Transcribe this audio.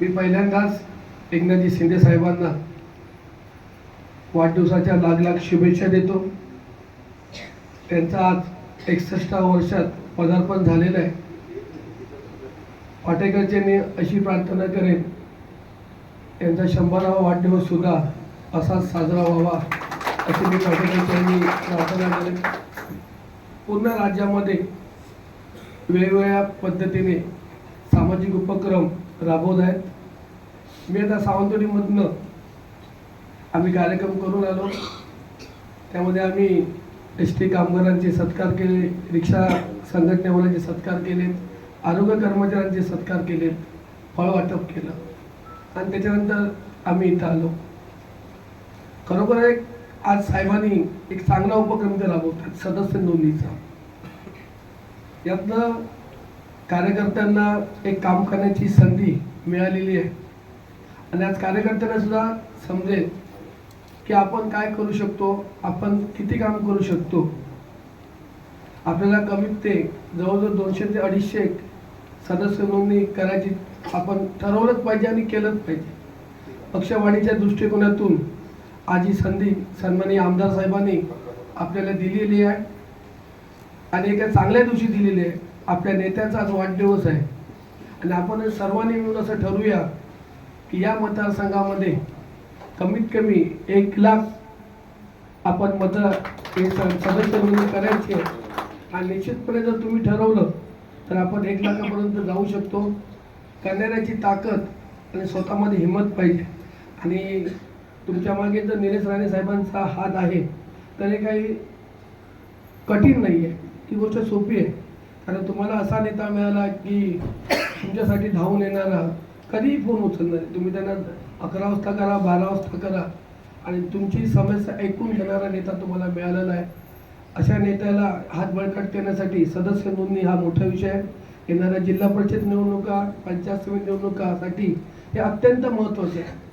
मी पहिल्यांदाच एकनाथजी शिंदे साहेबांना वाढदिवसाच्या लाख लाख शुभेच्छा देतो. त्यांचा आज एकसष्टा वर्षात पदार्पण झालेलं आहे. पाटेकरच्यांनी अशी प्रार्थना करेन त्यांचा शंभरावा वाढदिवस सुद्धा असाच साजरा व्हावा अशी मी पाटेकरच्यांनी प्रार्थना करेन. पूर्ण राज्यामध्ये वेगवेगळ्या पद्धतीने सामाजिक उपक्रम राबवत आहेत मी आता सावंतवाडीमधनं आम्ही कार्यक्रम करून आलो. त्यामध्ये आम्ही एस टी कामगारांचे सत्कार केले रिक्षा संघटनेवाल्यांचे सत्कार केले आरोग्य कर्मचाऱ्यांचे सत्कार केलेत फळ वाटप केलं. आणि त्याच्यानंतर आम्ही इथं आलो. खरोखर एक आज साहेबांनी एक चांगला उपक्रम ते राबवतात सदस्य नोंदणीचा यातनं कार्यकर्त्यांना एक काम करण्याची संधी मिळालेली आहे. आणि आज कार्यकर्त्यांना सुद्धा समजेल की आपण काय करू शकतो आपण किती काम करू शकतो. आपल्याला कमीत ते जवळजवळ दोनशे ते अडीचशे सदस्य नोंदणी करायची आपण ठरवलंच पाहिजे आणि केलंच पाहिजे. पक्षवाढीच्या दृष्टिकोनातून आज ही संधी सन्माननीय आमदार साहेबांनी आपल्याला दिलेली आहे. आणि एका चांगल्या दिवशी दिलेली आहे. आपल्या नेत्याचा आज वाढदिवस आहे. आणि आपण सर्वांनी मिळून असं ठरवूया की या मतदारसंघामध्ये कमीत कमी एक लाख आपण मत हे सदस्य म्हणून करायची. आहे आणि निश्चितपणे जर तुम्ही ठरवलं तर आपण एक लाखापर्यंत जाऊ शकतो. करणाऱ्याची ताकद आणि स्वतःमध्ये हिंमत पाहिजे. आणि तुमच्या मागे जर निलेश राणे साहेबांचा हात आहे तर हे काही कठीण नाही आहे ती गोष्ट सोपी आहे. कारण तुम्हाला असा नेता मिळाला की तुमच्यासाठी धावून येणारा कधीही फोन उचलणार नाही. तुम्ही त्यांना अकरा वाजता करा बारा वाजता करा. आणि तुमची समस्या ऐकून घेणारा नेता तुम्हाला मिळालेला आहे. अशा नेत्याला हात बळकट करण्यासाठी सदस्य नोंदणी हा मोठा विषय आहे. येणाऱ्या जिल्हा परिषद निवडणुका पंचायत समिती निवडणुकासाठी हे अत्यंत महत्त्वाचे आहे.